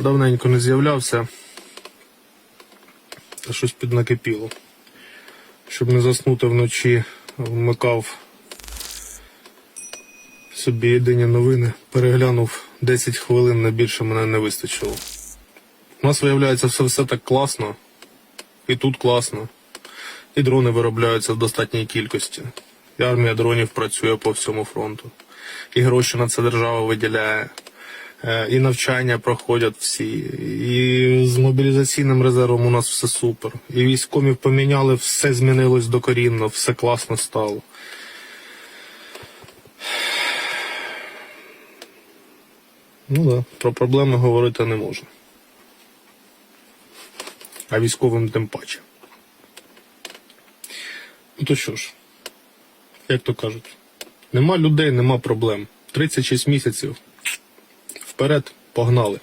давненько не з'являвся. Щось піднакипіло. Щоб не заснути вночі, вмикав собі єдині новини, переглянув 10 хвилин, на більше мене не вистачило. У нас виявляється все, все так класно, і тут класно. І дрони виробляються в достатній кількості. І армія дронів працює по всьому фронту. І гроші на це держава виділяє. Е, І навчання проходять всі. І з мобілізаційним резервом у нас все супер. І військомів поміняли, все змінилось докорінно, все класно стало. Ну да, про проблеми говорити не можна. А військовим тим паче. Ну то що ж, як то кажуть, нема людей, нема проблем. 36 місяців. Вперед, погнали.